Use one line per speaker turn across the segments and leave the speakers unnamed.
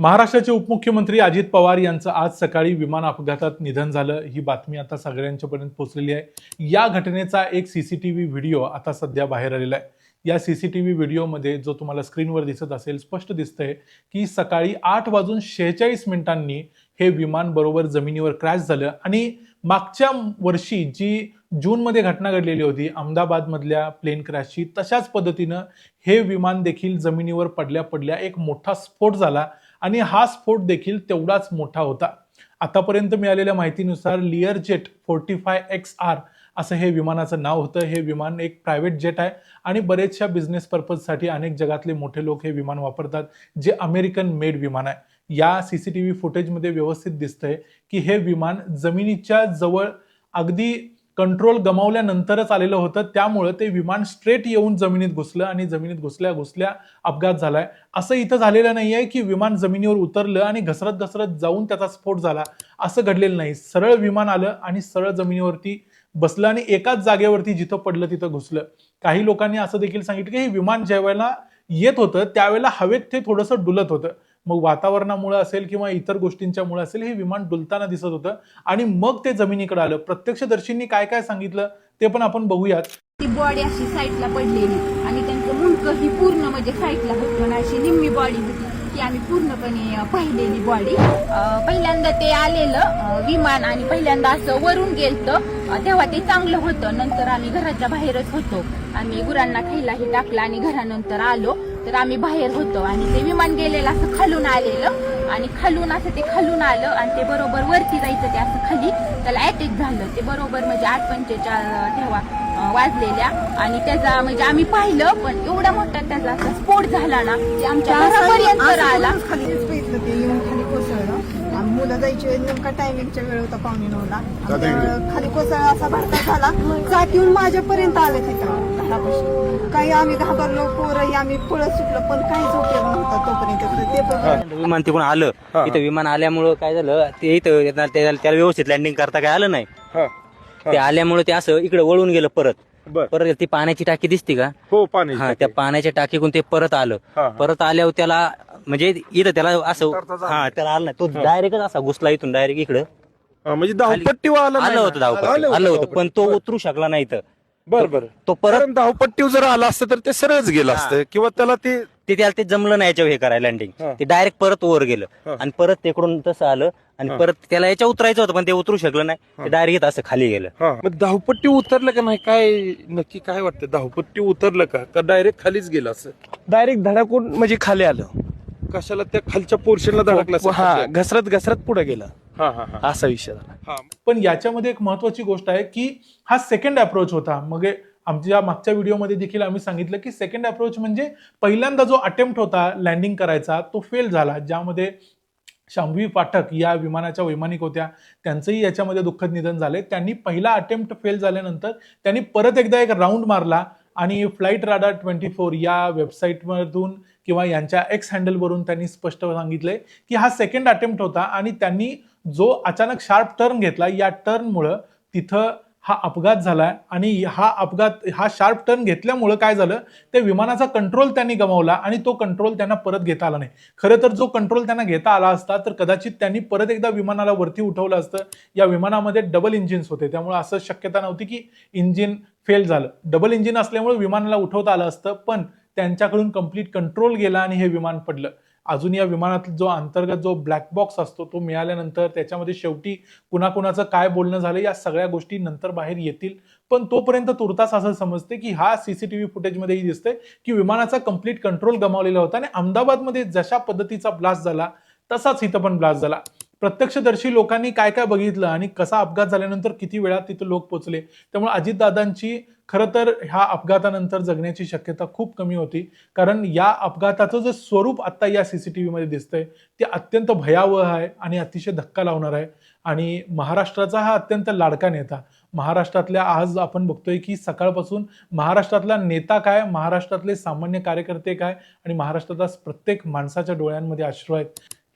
महाराष्ट्राचे उपमुख्यमंत्री अजित पवार यांचं आज सकाळी विमान अपघातात निधन झालं. ही बातमी आता सगळ्यांच्यापर्यंत पोहोचलेली आहे. या घटनेचा एक सीसीटीव्ही व्हिडिओ आता सध्या बाहेर आलेला आहे. या सीसीटीव्ही व्हिडिओमध्ये जो तुम्हाला स्क्रीनवर दिसत असेल स्पष्ट दिसतंय की सकाळी आठ वाजून शेहेचाळीस मिनिटांनी हे विमान बरोबर जमिनीवर क्रॅश झालं आणि मागच्या वर्षी जी जूनमध्ये घटना घडलेली होती अहमदाबादमधल्या प्लेन क्रॅशची तशाच पद्धतीनं हे विमान देखील जमिनीवर पडल्या पडल्या एक मोठा स्फोट झाला. आणि हा स्फोट देखील तेवढाच मोठा होता. आतापर्यंत मिळालेल्या माहितीनुसार Learjet forty five X R असं हे विमानाचं नाव होतं. हे विमान एक प्रायव्हेट जेट आहे आणि बरेचशा बिझनेस पर्पजसाठी अनेक जगातले मोठे लोक हे विमान वापरतात जे अमेरिकन मेड विमान आहे. या सी सी टी व्ही फुटेजमध्ये व्यवस्थित दिसतंय की हे विमान जमिनीच्या जवळ अगदी कंट्रोल गमावल्यानंतरच आलेलं होतं. त्यामुळं ते विमान स्ट्रेट येऊन जमिनीत घुसलं आणि जमिनीत घुसल्या घुसल्या अपघात झालाय. असं इथं झालेलं नाही आहे की विमान जमिनीवर उतरलं आणि घसरत घसरत जाऊन त्याचा स्फोट झाला. असं घडलेलं नाही. सरळ विमान आलं आणि सरळ जमिनीवरती बसलं आणि एकाच जागेवरती जिथं पडलं तिथं घुसलं. काही लोकांनी असं देखील सांगितलं की हे विमान ज्या वेळेला येत होतं त्यावेळेला हवेत ते थोडंसं डुलत होतं. मग वातावरणामुळे असेल किंवा इतर गोष्टींच्यामुळे असेल हे विमान डुलताना दिसत होतं. आणि मग ते जमिनीकडे आलं. प्रत्यक्षदर्शींनी काय काय सांगितलं ते पण आपण बघूयात.
ती बॉडी अशी साईडला पडलेली. आणि त्यांचं मुंडकं ही पूर्ण म्हणजे साईडला होतं. आणि अशी निम्मी बॉडी होती ती आम्ही पूर्णपणे पाहिलेली बॉडी पहिल्यांदा ते आलेलं विमान आणि पहिल्यांदा असं वरून गेलतं. तेव्हा ते चांगलं होतं. नंतर आम्ही घराच्या बाहेरच होतो. आम्ही गुरांना खायलाही टाकलं आणि घरानंतर आलो. तर आम्ही बाहेर होतो आणि ते विमान गेलेलं असं खालून आलेलं. आणि खालून असं ते खालून आलं आणि ते बरोबर वरती जायचं ते असं खाली. त्याला अटॅक झालं. ते बरोबर म्हणजे आठ पंचेचाळ तेव्हा वाजलेल्या. आणि त्याचा म्हणजे आम्ही पाहिलं पण एवढा मोठा त्याचा असा स्फोट झाला ना आमच्या घरापर्यंत आला.
खाली कोसळलं. मुलं जायची नेमका टायमिंगच्या वेळ होता नऊला. त्या खाली कोसळला असा भडका झाला. चाक येऊन माझ्यापर्यंत आले तिथं घरापाशी. काही आम्ही घाबरलो पोरं आम्ही पळत सुटलो पण काहीच उपयोग नव्हता तोपर्यंत ते पण
विमान तिकडून आलं. इथं विमान आल्यामुळं काय झालं ते इथं त्याला त्याला व्यवस्थित लँडिंग करता काय आलं नाही.
हा.
ते आल्यामुळे ते असं इकडे वळून गेलं परत.
बर.
परत ती पाण्याची टाकी दिसती का?
हो पाणी
हा त्या पाण्याच्या टाकीकडून ते परत आलं.
हा.
परत आल्यावर त्याला म्हणजे इथं त्याला असं हा त्याला आलं नाही. तो डायरेक्टच असा घुसला इथून डायरेक्ट इकडं.
हा, म्हणजे धावपट्टीवर आलं नाही
आलं
ना?
होतं धावपट्टी. आलं होतं पण तो उतरू शकला नाही इथं.
बर बर.
तो परत
धावपट्टीवर जर आलं असतं तर ते सरळच गेलं असतं किंवा त्याला ते
ते त्याला ते जमलं नाही याच्यावर हे करायला लँडिंग
हा.
ते डायरेक्ट परत वर गेलं.
हा.
आणि परत तिकडून तसं आलं आणि परत त्याला याच्या उतरायचं होतं पण ते उतरू शकलं नाही. ते डायरेक्ट असं खाली गेलं.
हा. मग धावपट्टी उतरलं का नाही? काय नक्की काय वाटतं? धावपट्टी उतरलं का? का डायरेक्ट खालीच गेलं असं?
डायरेक्ट धडाकून म्हणजे खाली आलं.
कशाला त्या खालच्या पोर्शनला धडकलं
हा? घसरत घसरत पुढे गेलं.
हा हा हा.
असा विषय झाला.
हा.
पण याच्यामध्ये एक महत्वाची गोष्ट आहे की हा सेकंड अप्रोच होता. मग हे आमच्या मागच्या व्हिडिओमध्ये देखील आम्ही सांगितलं की सेकंड अप्रोच म्हणजे पहिल्यांदा जो अटेम्प्ट होता लँडिंग करायचा तो फेल झाला ज्यामध्ये शांभवी पाठक या विमानाच्या वैमानिक होत्या त्यांचंही याच्यामध्ये दुःखद निधन झाले त्यांनी पहिला अटेम्प्ट फेल झाल्यानंतर त्यांनी परत एकदा एक राऊंड मारला आणि फ्लाईट राडा ट्वेंटी फोर या वेबसाईटमधून किंवा यांच्या एक्स हँडलवरून त्यांनी स्पष्ट सांगितले की हा सेकंड अटेम्प्ट होता आणि त्यांनी जो अचानक शार्प टर्न घेतला या टर्नमुळं तिथं हा अपघात झाला आणि हा अपघात हा शार्प टर्न घेतल्यामुळं काय झालं? ते विमानाचा कंट्रोल त्यांनी गमावला आणि तो कंट्रोल त्यांना परत घेता आला नाही. खरं तर जो कंट्रोल त्यांना घेता आला असता तर कदाचित त्यांनी परत एकदा विमानाला वरती उठवलं असतं. या विमानामध्ये डबल इंजिन्स होते. त्यामुळे असं शक्यता नव्हती की इंजिन फेल झालं. डबल इंजिन असल्यामुळे विमानाला उठवता आलं असतं पण त्यांच्याकडून कंप्लीट कंट्रोल गेला आणि हे विमान पडलं. अजून या विमानात जो अंतर्गत जो ब्लॅक बॉक्स असतो तो मिळाल्यानंतर त्याच्यामध्ये शेवटी कुणाकुणाचं काय बोलणं झालं या सगळ्या गोष्टी नंतर बाहेर येतील. पण तोपर्यंत तुर्तास असं समजते की हा सीसीटीव्ही फुटेजमध्येही दिसतंय की विमानाचा कंप्लीट कंट्रोल गमावलेला होता आणि अहमदाबादमध्ये जशा पद्धतीचा ब्लास्ट झाला तसाच इथं पण ब्लास्ट झाला. प्रत्यक्षदर्शी लोकांनी काय काय बघितलं आणि कसा अपघात झाल्यानंतर किती वेळात तिथं लोक पोचले त्यामुळे अजितदादांची खरं तर ह्या अपघातानंतर जगण्याची शक्यता खूप कमी होती. कारण या अपघाताचं जे स्वरूप आत्ता या सी सी टी व्हीमध्ये दिसतंय ते अत्यंत भयावह आहे आणि अतिशय धक्का लावणार आहे. आणि महाराष्ट्राचा हा अत्यंत लाडका नेता. महाराष्ट्रातल्या आज आपण बघतोय की सकाळपासून महाराष्ट्रातला नेता काय महाराष्ट्रातले सामान्य कार्यकर्ते काय आणि महाराष्ट्रातल्या प्रत्येक माणसाच्या डोळ्यांमध्ये अश्रू आहेत.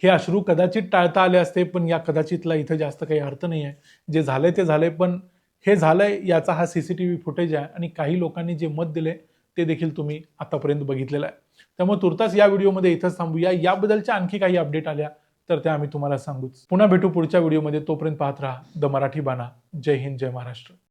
हे अश्रू कदाचित टाळता आले असते पण या कदाचितला इथं जास्त काही अर्थ नाही आहे जे झालंय ते झालंय पण हे झालंय याचा हा सीसीटीव्ही फुटेज आहे आणि काही लोकांनी जे मत दिले ते देखील तुम्ही आतापर्यंत बघितलेलं आहे. त्यामुळे तुर्तास या व्हिडिओमध्ये इथंच थांबूया. याबद्दलच्या आणखी काही अपडेट आल्या तर त्या आम्ही तुम्हाला सांगूच. पुन्हा भेटू पुढच्या व्हिडिओमध्ये. तोपर्यंत पाहत राहा. द मराठी बाणा. जय हिंद जय महाराष्ट्र.